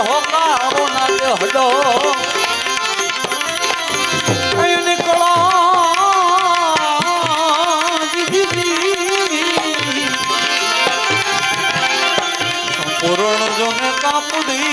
હો ગાવો ના હડો નીકળો પૂરણ જો કાપડી.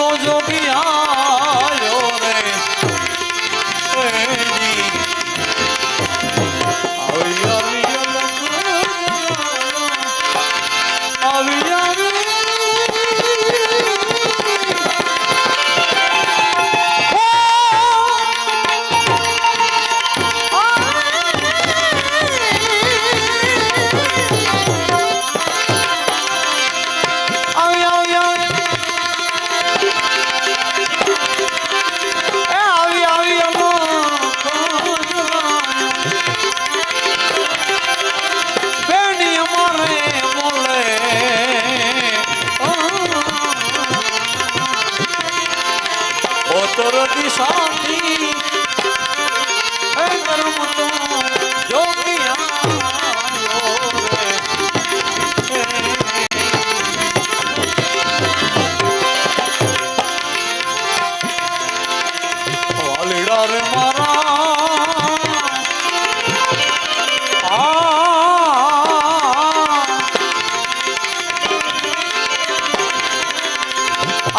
কত জমিয়া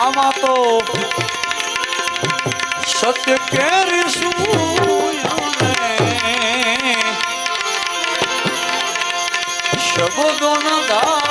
આમાં તો સત્ય કેરીશું શબ્દો ના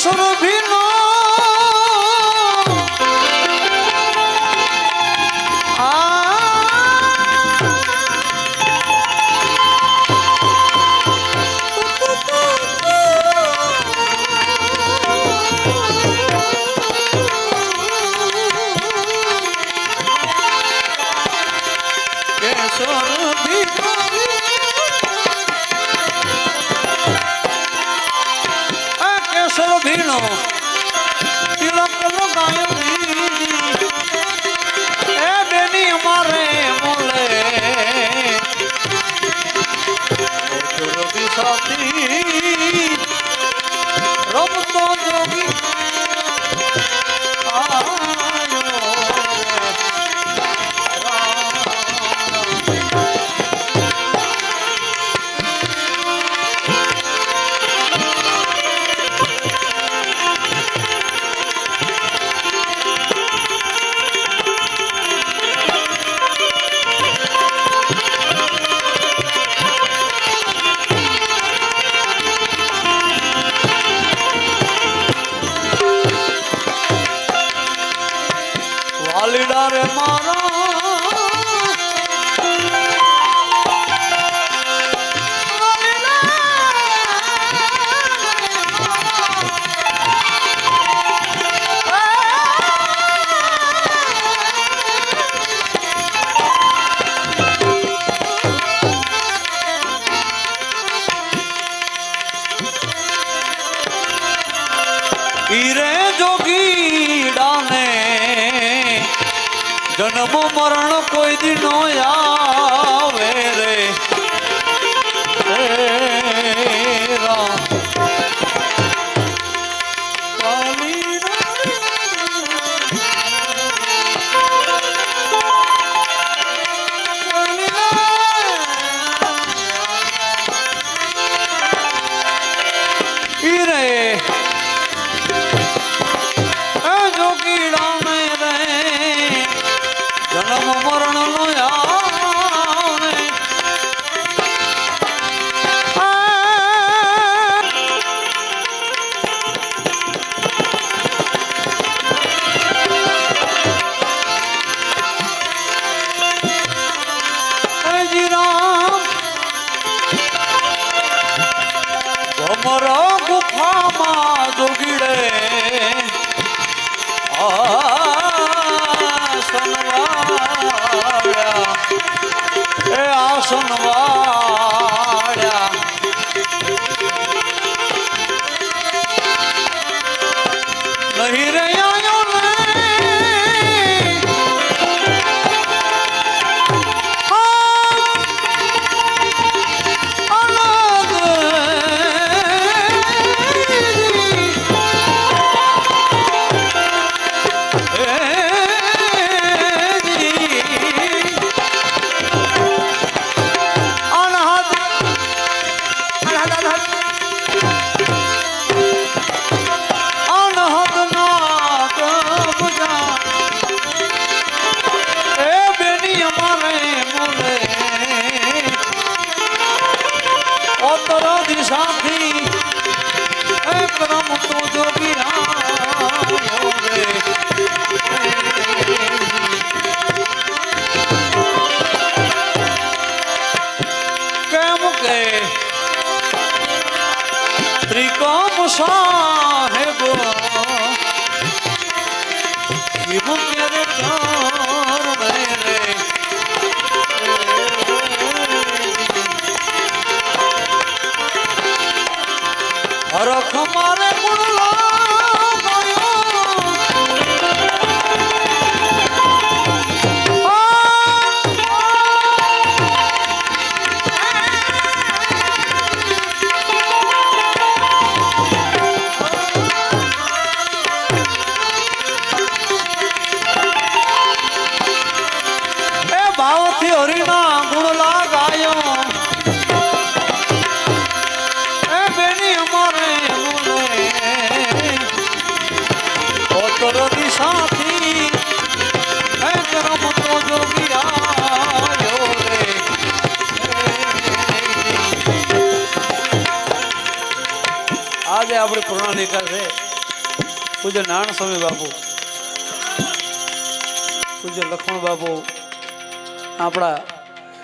বাসর ভিন্ন। সরবি জন্য মরণ সাহেব বুকের ઓતર દિશાથી એ કરમ તો રે. આજે આપણી પ્રણાલિકા છે, પૂજ્ય નારાયણ સ્વામી બાપુ, પૂજ્ય લક્ષ્મણ બાપુ, આપણા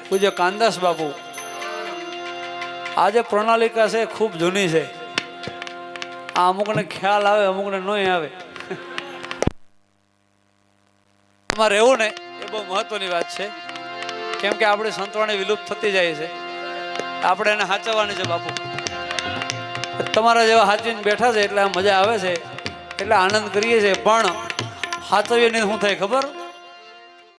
પૂજ્ય કાનદાસ બાપુ. આજે પ્રણાલિકા છે, ખૂબ જૂની છે. આ અમુકને ખ્યાલ આવે, અમુકને નહીં આવે. એમાં રહેવું ને એ બહુ મહત્વની વાત છે. કેમ કે આપણી સંતવાણી વિલુપ્ત થતી જાય છે. આપણે એને સાચવવાની છે બાપુ તમારા જેવા સાચવીને બેઠા છે એટલે મજા આવે છે. એટલે આનંદ કરીએ છીએ. પણ સાચવીને શું થાય ખબર?